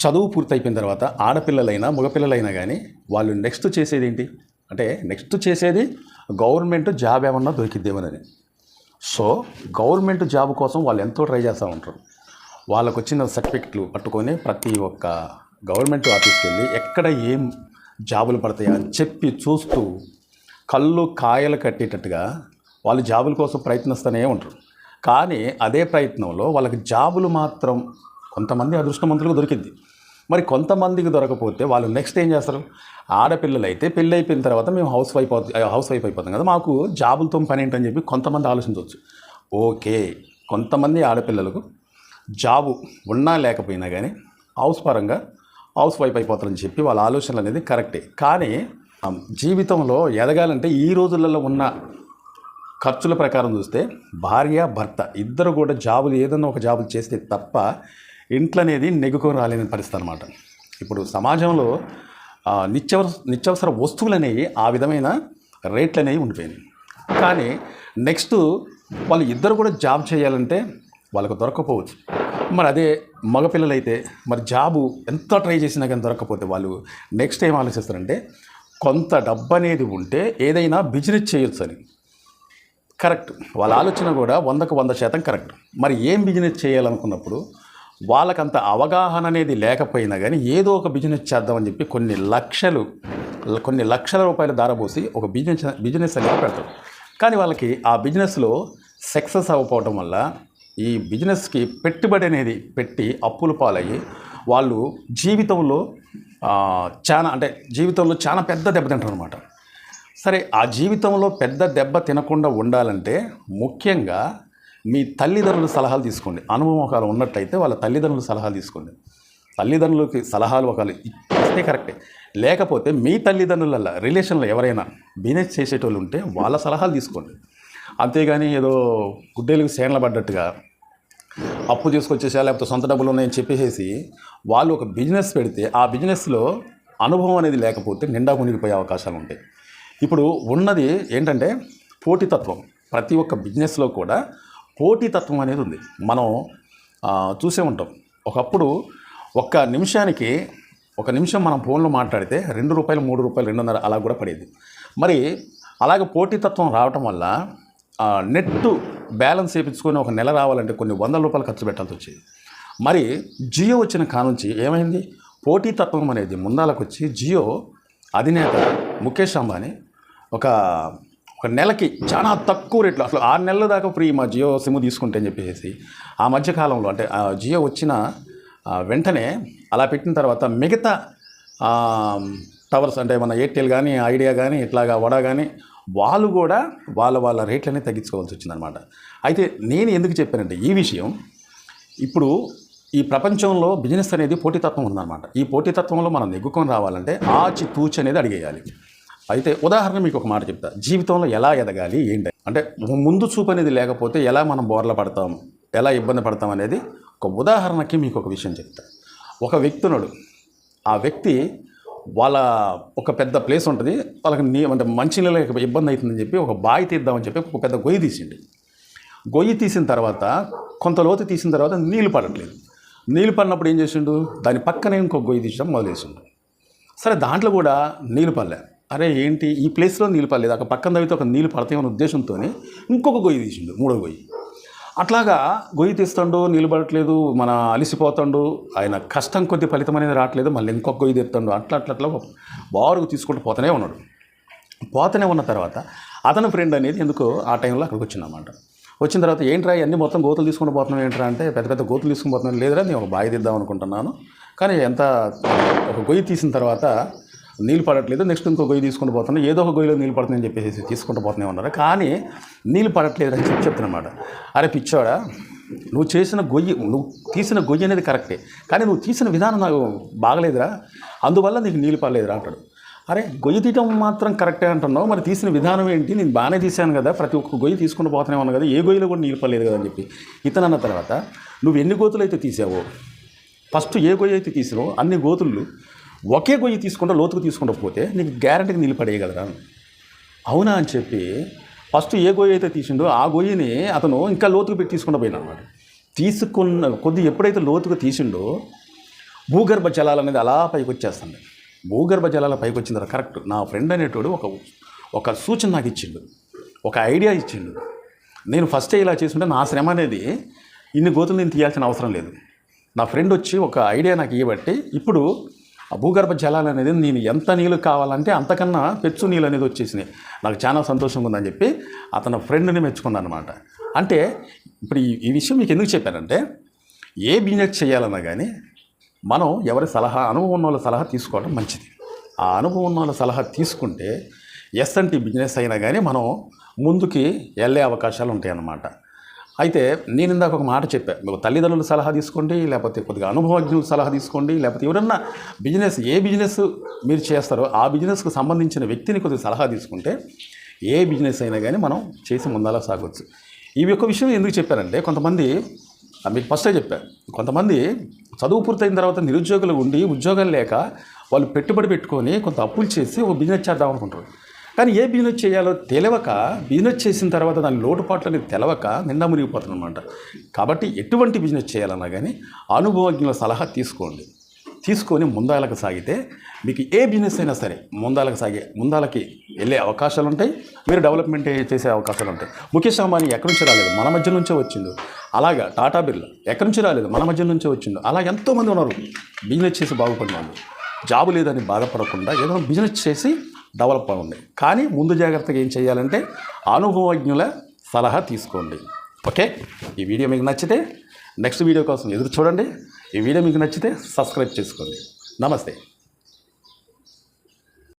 చదువు పూర్తయిపోయిన తర్వాత ఆడపిల్లలైనా మగపిల్లలైనా కానీ వాళ్ళు నెక్స్ట్ చేసేది ఏంటి అంటే నెక్స్ట్ చేసేది గవర్నమెంట్ జాబ్ ఏమన్నా దొరికిద్దేమోనని సో గవర్నమెంట్ జాబ్ కోసం వాళ్ళు ఎంతో ట్రై చేస్తూ ఉంటారు. వాళ్ళకు వచ్చిన సర్టిఫికెట్లు పట్టుకొని ప్రతి ఒక్క గవర్నమెంట్ ఆఫీస్కి వెళ్ళి ఎక్కడ ఏం జాబులు పడతాయా అని చెప్పి చూస్తూ కళ్ళు కాయలు కట్టేటట్టుగా వాళ్ళు జాబుల కోసం ప్రయత్నిస్తూనే ఉంటారు. కానీ అదే ప్రయత్నంలో వాళ్ళకి జాబులు మాత్రం కొంతమంది అదృష్టమంతులకు దొరికింది. మరి కొంతమందికి దొరకపోతే వాళ్ళు నెక్స్ట్ ఏం చేస్తారు? ఆడపిల్లలు అయితే పెళ్ళి అయిపోయిన తర్వాత మేము హౌస్ వైఫ్ అవుతు హౌస్ వైఫ్ అయిపోతాం కదా మాకు జాబులతో పని ఏంటని చెప్పి కొంతమంది ఆలోచించవచ్చు. ఓకే కొంతమంది ఆడపిల్లలకు జాబు ఉన్నా లేకపోయినా కానీ హౌస్ పరంగా హౌస్ వైఫ్ అయిపోతారని చెప్పి వాళ్ళ ఆలోచనలు అనేది కరెక్టే. కానీ జీవితంలో ఎదగాలంటే ఈ రోజులలో ఉన్న ఖర్చుల ప్రకారం చూస్తే భార్య భర్త ఇద్దరు కూడా జాబులు ఏదన్నా ఒక జాబులు చేస్తే తప్ప ఇంట్లో అనేది నెగ్గుకొని రాలేని పరిస్థితి అనమాట ఇప్పుడు సమాజంలో ఆ, నిత్యవస నిత్యావసర వస్తువులు అనేవి ఆ విధమైన రేట్లు అనేవి ఉండిపోయినాయి. కానీ నెక్స్ట్ వాళ్ళు ఇద్దరు కూడా జాబ్ చేయాలంటే వాళ్ళకు దొరకకపోవచ్చు. మరి అదే మగపిల్లలైతే మరి జాబు ఎంత ట్రై చేసినా కానీ దొరకకపోతే వాళ్ళు నెక్స్ట్ ఏం ఆలోచిస్తారంటే కొంత డబ్బు అనేది ఉంటే ఏదైనా బిజినెస్ చేయొచ్చు అని. కరెక్ట్. వాళ్ళ ఆలోచన కూడా వందకు వంద శాతం కరెక్ట్. మరి ఏం బిజినెస్ చేయాలనుకున్నప్పుడు వాళ్ళకంత అవగాహన అనేది లేకపోయినా కానీ ఏదో ఒక బిజినెస్ చేద్దామని చెప్పి కొన్ని లక్షలు కొన్ని లక్షల రూపాయలు దారబోసి ఒక బిజినెస్ బిజినెస్ అనేది పెడతారు. కానీ వాళ్ళకి ఆ బిజినెస్లో సక్సెస్ అవ్వకపోవడం వల్ల ఈ బిజినెస్కి పెట్టుబడి అనేది పెట్టి అప్పుల పాలయ్యి వాళ్ళు జీవితంలో చాలా అంటే జీవితంలో చాలా పెద్ద దెబ్బతింటారు అనమాట సరే ఆ జీవితంలో పెద్ద దెబ్బ తినకుండా ఉండాలంటే ముఖ్యంగా మీ తల్లిదండ్రుల సలహాలు తీసుకోండి. అనుభవం ఒకవేళ ఉన్నట్లయితే వాళ్ళ తల్లిదండ్రుల సలహాలు తీసుకోండి. తల్లిదండ్రులకి సలహాలు ఒకవేళ ఇస్తే కరెక్టే. లేకపోతే మీ తల్లిదండ్రుల రిలేషన్లో ఎవరైనా బిజినెస్ చేసేటోళ్ళు ఉంటే వాళ్ళ సలహాలు తీసుకోండి. అంతేగాని ఏదో గుడ్డేలకు సేనలు పడ్డట్టుగా అప్పు తీసుకొచ్చేసా లేకపోతే సొంత డబ్బులు ఉన్నాయని చెప్పేసి వాళ్ళు ఒక బిజినెస్ పెడితే ఆ బిజినెస్లో అనుభవం అనేది లేకపోతే నిండా మునిగిపోయే అవకాశాలు ఉంటాయి. ఇప్పుడు ఉన్నది ఏంటంటే పోటీతత్వం. ప్రతి ఒక్క బిజినెస్లో కూడా పోటీతత్వం అనేది ఉంది. మనం చూసే ఉంటాం. ఒకప్పుడు ఒక్క నిమిషానికి ఒక నిమిషం మనం ఫోన్లో మాట్లాడితే రెండు రూపాయలు మూడు రూపాయలు రెండున్నర అలా కూడా పడేది. మరి అలాగే పోటీతత్వం రావటం వల్ల నెట్ బ్యాలెన్స్ చేయించుకొని ఒక నెల రావాలంటే కొన్ని వందల రూపాయలు ఖర్చు పెట్టాల్సి వచ్చేది. మరి జియో వచ్చిన కానుంచి ఏమైంది? పోటీతత్వం అనేది ముందాలకు వచ్చి జియో అధినేత ముఖేష్ అంబానీ ఒక ఒక నెలకి చాలా తక్కువ రేట్లో. అసలు ఆరు నెలల దాకా ఫ్రీ మా జియో సిమ్ తీసుకుంటే అని చెప్పేసి ఆ మధ్యకాలంలో అంటే ఆ జియో వచ్చిన వెంటనే అలా పెట్టిన తర్వాత మిగతా టవర్స్ అంటే మన ఎయిర్టెల్ కానీ ఐడియా కానీ ఇట్లాగా వడా కానీ వాళ్ళు కూడా వాళ్ళ వాళ్ళ రేట్లనే తగ్గించుకోవాల్సి వచ్చిందనమాట అయితే నేను ఎందుకు చెప్పానంటే ఈ విషయం ఇప్పుడు ఈ ప్రపంచంలో బిజినెస్ అనేది పోటీతత్వం ఉందన్నమాట. ఈ పోటీతత్వంలో మనం నెగ్గుకొని రావాలంటే ఆచి తూచి అనేది అడిగేయాలి. అయితే ఉదాహరణ మీకు ఒక మాట చెప్తా. జీవితంలో ఎలా ఎదగాలి ఏంటి? అంటే ముందు చూపు అనేది లేకపోతే ఎలా మనం బోర్ల పడతాం ఎలా ఇబ్బంది పడతాం అనేది ఒక ఉదాహరణకి మీకు ఒక విషయం చెప్తా. ఒక వ్యక్తునుడు ఆ వ్యక్తి వాళ్ళ ఒక పెద్ద ప్లేస్ ఉంటుంది వాళ్ళకి నీ అంటే మంచి మంచినీళ్ళ ఇబ్బంది అవుతుందని చెప్పి ఒక బావి తీద్దామని చెప్పి ఒక పెద్ద గొయ్యి తీసిండు. గొయ్యి తీసిన తర్వాత కొంత లోతు తీసిన తర్వాత నీళ్ళు పడట్లేదు. నీళ్ళు పడినప్పుడు ఏం చేసిండు? దాని పక్కనే ఇంకో గొయ్యి తీసడం మొదలేసిండు సరే దాంట్లో కూడా నీళ్ళు పడలేదు అరే ఏంటి? ఈ ప్లేస్లో నీళ్ళు పడలేదు. అక్కడ పక్కన తవ్వితే ఒక నీళ్ళు పడతాయన్న ఉద్దేశంతో ఇంకొక గొయ్యి తీసిండు మూడో గొయ్యి. అట్లాగా గొయ్యి తీస్తాడు నీళ్ళు పడట్లేదు మన అలిసిపోతాడు ఆయన కష్టం కొద్ది ఫలితం అనేది రావట్లేదు మళ్ళీ ఇంకొక గొయ్యి తీస్తాడు అట్లా అట్లా అట్లా బారుకు తీసుకుంటూ పోతూనే ఉన్నాడు. పోతూనే ఉన్న తర్వాత అతని ఫ్రెండ్ అనేది ఎందుకో ఆ టైంలో అక్కడికి వచ్చిందన్నమాట. వచ్చిన తర్వాత ఏంట్రా అన్ని మొత్తం గోతులు తీసుకుని పోతున్నాం ఏంట్రా? అంటే పెద్ద పెద్ద గోతులు తీసుకుని పోతున్నాను లేదురా నేను ఒక బావి తీద్దాం అనుకుంటున్నాను. కానీ ఎంత ఒక గొయ్యి తీసిన తర్వాత నీళ్ళు పడట్లేదు నెక్స్ట్ ఇంకో గొయ్యి తీసుకుంటూ పోతున్నా ఏదో ఒక గొయ్యిలో నీళ్ళు పడుతుందని చెప్పేసి తీసుకుంటూ పోతూనే ఉన్నారు కానీ నీళ్ళు పడట్లేదు అని చెప్పి చెప్తున్నమాట అరే పిచ్చోడా నువ్వు చేసిన గొయ్యి నువ్వు తీసిన గొయ్యి అనేది కరెక్టే కానీ నువ్వు తీసిన విధానం నాకు బాగలేదురా అందువల్ల నీకు నీళ్ళు పడలేదురా అంటాడు. అరే గొయ్యి తీయటం మాత్రం కరెక్టే అంటున్నావు మరి తీసిన విధానం ఏంటి? నేను బాగానే తీశాను కదా ప్రతి ఒక్క గొయ్యి తీసుకుని పోతూనే ఉన్నాను కదా ఏ గొయ్యిలో కూడా నీళ్ళు పడలేదు కదా అని చెప్పి ఇతను అన్న తర్వాత నువ్వు ఎన్ని గోతులు అయితే తీసావో ఫస్ట్ ఏ గొయ్యి అయితే తీసినావో అన్ని గోతులు ఒకే గొయ్యి తీసుకుంటా లోతుకు తీసుకుంటూ పోతే నీకు గ్యారంటీకి నీళ్ళు అవునా అని చెప్పి ఫస్ట్ ఏ గొయ్యి అయితే తీసిండో ఆ గొయ్యిని అతను ఇంకా లోతుకు పెట్టి తీసుకుంటూ పోయినా అనమాట తీసుకున్న కొద్ది ఎప్పుడైతే లోతుకు తీసిండో భూగర్భ జలాలు అనేది అలా పైకి వచ్చేస్తుంది భూగర్భ జలాల పైకి వచ్చిన తర్వాత కరెక్ట్ నా ఫ్రెండ్ అనేటోడు ఒక ఒక సూచన నాకు ఇచ్చిండు. ఒక ఐడియా ఇచ్చిండు. నేను ఫస్ట్ ఇలా చేసుకుంటే నా శ్రమ అనేది ఇన్ని గోతులు నేను తీయాల్సిన అవసరం లేదు. నా ఫ్రెండ్ వచ్చి ఒక ఐడియా నాకు ఇవ్వబట్టి ఇప్పుడు ఆ భూగర్భ జలాలు అనేది నేను ఎంత నీళ్ళు కావాలంటే అంతకన్నా పెచ్చు నీళ్ళు అనేది వచ్చేసినాయి. నాకు చాలా సంతోషంగా ఉందని చెప్పి అతను ఫ్రెండ్ని మెచ్చుకున్నాను అనమాట అంటే ఇప్పుడు ఈ విషయం మీకు ఎందుకు చెప్పానంటే ఏ బిజినెస్ చేయాలన్నా కానీ మనం ఎవరి సలహా అనుభవం ఉన్న వాళ్ళ సలహా తీసుకోవడం మంచిది. ఆ అనుభవం ఉన్న వాళ్ళ సలహా తీసుకుంటే ఎస్ఎన్టీ బిజినెస్ అయినా కానీ మనం ముందుకి వెళ్ళే అవకాశాలు ఉంటాయన్నమాట. అయితే నేను ఇందాక ఒక మాట చెప్పాను మీకు తల్లిదండ్రుల సలహా తీసుకోండి లేకపోతే కొద్దిగా అనుభవజ్ఞుల సలహా తీసుకోండి లేకపోతే ఎవరన్నా బిజినెస్ ఏ బిజినెస్ మీరు చేస్తారో ఆ బిజినెస్కు సంబంధించిన వ్యక్తిని కొద్దిగా సలహా తీసుకుంటే ఏ బిజినెస్ అయినా కానీ మనం చేసి ముందలా సాగొచ్చు. ఈ యొక్క విషయం ఎందుకు చెప్పారంటే కొంతమంది మీకు ఫస్టే చెప్పాను కొంతమంది చదువు పూర్తయిన తర్వాత నిరుద్యోగులు ఉండి ఉద్యోగాలు లేక వాళ్ళు పెట్టుబడి పెట్టుకొని కొంత అప్పులు చేసి ఒక బిజినెస్ చేద్దాం అనుకుంటారు. కానీ ఏ బిజినెస్ చేయాలో తెలియక బిజినెస్ చేసిన తర్వాత దాని లోటుపాట్లు అనేది తెలవక నిండా మునిగిపోతుందన్నమాట. కాబట్టి ఎటువంటి బిజినెస్ చేయాలన్నా కానీ అనుభవజ్ఞుల సలహా తీసుకోండి. తీసుకొని ముందాలకు సాగితే మీకు ఏ బిజినెస్ అయినా సరే ముందాలకు సాగే ముందాలకి వెళ్ళే అవకాశాలు ఉంటాయి మీరు డెవలప్మెంట్ చేసే అవకాశాలు ఉంటాయి ముఖేష్ అంబానీ ఎక్కడి నుంచి రాలేదు? మన మధ్య నుంచే వచ్చింది అలాగా టాటా బిర్లా ఎక్కడి నుంచి రాలేదు? మన మధ్య నుంచే వచ్చింది అలా ఎంతోమంది ఉన్నారు. బిజినెస్ చేసి బాగుపడిన వాళ్ళు. జాబు లేదని బాధపడకుండా ఏదో బిజినెస్ చేసి డెవలప్ అవ్వండి కానీ ముందు జాగ్రత్తగా ఏం చేయాలంటే అనుభవజ్ఞుల సలహా తీసుకోండి. ఓకే? ఈ వీడియో మీకు నచ్చితే నెక్స్ట్ వీడియో కోసం ఎదురు చూడండి. ఈ వీడియో మీకు నచ్చితే సబ్స్క్రైబ్ చేసుకోండి. నమస్తే.